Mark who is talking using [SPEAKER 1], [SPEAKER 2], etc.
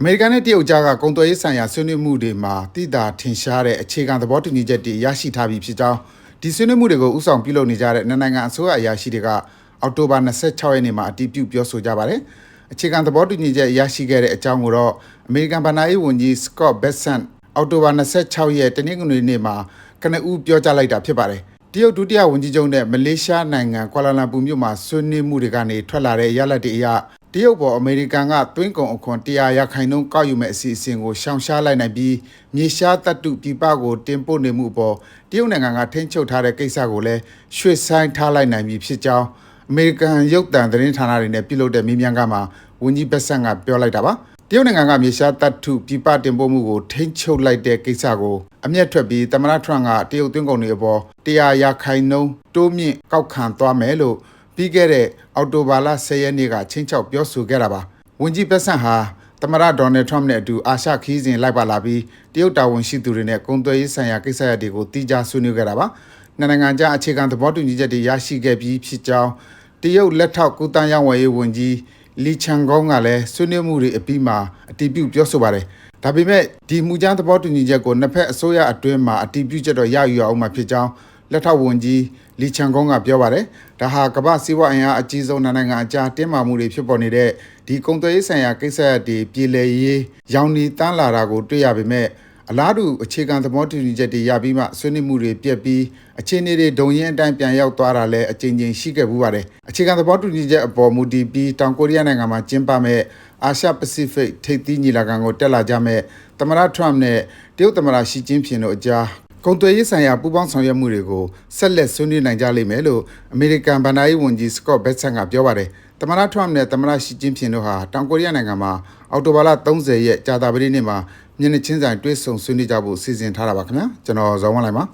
[SPEAKER 1] အမေရိကန်နဲ့တရုတ်ကြားကကုန်သွယ်ရေးဆိုင်ရာဆွေးနွေးမှုတွေမှာတိတာထင်ရှားတဲ့အခြေခံသဘောတူညီချက်တွေရရှိထားပြီဖြစ်ကြောင်းဒီဆွေးနွေးမှုတွေကိုဥဆောင်ပြုလုပ်နေကြတဲ့နှစ်နိုင်ငံအစိုးရအရာရှိတွေကအောက်တိုဘာ26ရက်နေ့မှာအတည်ပြုပြောဆိုကြပါတယ်။အခြေခံသဘောတူညီချက်ရရှိခဲ့တဲ့အကြောင်းကိုတော့အမေရိကန်ဗဏ္ဍာရေးဝန်ကြီး Scott Bessent အောက်တိုဘာ26ရက်တနင်္ဂနွေနေ့မှာကနဦးပြောကြားလိုက်တာဖြစ်ပါတယ်။တရုတ်ဒုတိယဝန်ကြီးချုပ်နဲ့မလေးရှားနိုင်ငံကွာလာလမ်ပူမြို့မှာဆွေးနွေးမှုတွေကနေထွက်လာတဲ့ရလဒ်တွေအရ တရုတ်ပေါ်အမေရိကန်ကသွင်းကုန်အခွန်100ရာခိုင်နှုန်းကောက်ယူမဲ့အစီအစဉ်ကိုရှောင်ရှားလိုက်နိုင်ပြီးမြေရှားတပ်တုပြပကိုတင်ပို့နေမှုပေါ်တရုတ်နိုင်ငံကထိန်းချုပ်ထားတဲ့ကိစ္စကိုလည်းရွှေ့ဆိုင်းထားလိုက်နိုင်ပြီဖြစ်ကြောင်းအမေရိကန်ရုပ်သံသတင်းဌာနတွေနဲ့ပြုလုပ်တဲ့မေးမြန်းခန်းမှာဝန်ကြီးဘက်ဆန်ကပြောလိုက်တာပါတရုတ်နိုင်ငံကမြေရှားတပ်ထုပြပတင်ပို့မှုကိုထိန်းချုပ်လိုက်တဲ့ကိစ္စကိုအမျက်ထွက်ပြီးသမ္မတထရန့်ကတရုတ်သွင်းကုန်တွေအပေါ်100ရာခိုင်နှုန်းတိုးမြင့်ကောက်ခံသွားမယ်လို့ ပြီးခဲ့တဲ့အောက်တိုဘာလ10ရက်နေ့ကချင်းချောက်ပြောဆိုခဲ့တာပါဝန်ကြီးဘက်ဆန်ဟာသမ္မတဒေါ်နယ်ထရမ့်နဲ့အတူအာရှခီးစဉ်လိုက်ပါလာပြီးတရုတ်တာဝန်ရှိသူတွေနဲ့ကုန်သွယ်ရေးဆိုင်ရာကိစ္စရပ်တွေကိုတိကျဆွေးနွေးခဲ့တာပါနှစ်နိုင်ငံကြားအခြေခံသဘောတူညီချက်တွေရရှိခဲ့ပြီးဖြစ်ကြောင်းတရုတ်လက်ထောက်ကုသရေးဝန်ရေးဝန်ကြီးလီချန်ကောင်းကလည်းဆွေးနွေးမှုတွေအပြီးမှာအတည်ပြုပြောဆိုပါတယ်ဒါပေမဲ့ဒီမူကြမ်းသဘောတူညီချက်ကိုနှစ်ဖက်အစိုးရအတွင်းမှာအတည်ပြုချက်တော့ရယူရအောင်မှာဖြစ်ကြောင်း လက်ထောက်ဝန်ကြီးလီချန်ကုန်းကပြောပါတယ်။ဒါဟာကမ္ဘာစီးပွားအင်အားအကြီးဆုံးနိုင်ငံအကြားတင်းမာမှုတွေဖြစ်ပေါ်နေတဲ့ဒီကုန်သွယ်ရေးဆိုင်ရာကိစ္စရပ်တွေပြည်လည်ရေးရောင်နီတန်းလာတာကိုတွေ့ရပေမဲ့အလားတူအခြေခံသဘောတူညီချက်တွေရပြီးမှဆွေးနွေးမှုတွေပြက်ပြီးအခြေအနေတွေဒုံရင်အတိုင်းပြန်ရောက်သွားတာလည်းအကြိမ်ကြိမ်ရှိခဲ့ဘူးပါတယ်။အခြေခံသဘောတူညီချက်အပေါ်မူတည်ပြီးတောင်ကိုရီးယားနိုင်ငံမှာကျင်းပမဲ့အာရှပစိဖိတ်ထိပ်သီးညီလာခံကိုတက်လာကြမဲ့သမ္မတထရမ့်နဲ့တရုတ်သမ္မတရှီကျင်းဖျင်တို့အကြား ကုန်သွယ်ရေးဆိုင်ရာပူးပေါင်းဆောင်ရွက်မှုတွေကိုဆက်လက်ဆွေးနွေးနိုင်ကြလိမ့်မယ်လို့အမေရိကန်ဗဏ္ဍာရေးဝန်ကြီးစကော့ဘက်ဆန်ကပြောပါတယ်။သမ္မတထရမ့်နဲ့သမ္မတရှီကျင်းဖျင်တို့ဟာတောင်ကိုရီးယားနိုင်ငံမှာအောက်တိုဘာလ30ရက်ကြာသပတေးနေ့မှာမျက်နှာချင်းဆိုင်တွေ့ဆုံဆွေးနွေးကြဖို့စီစဉ်ထားတာပါခင်ဗျာ။ကျွန်တော်ဇော်ဝင်းလိုက်ပါ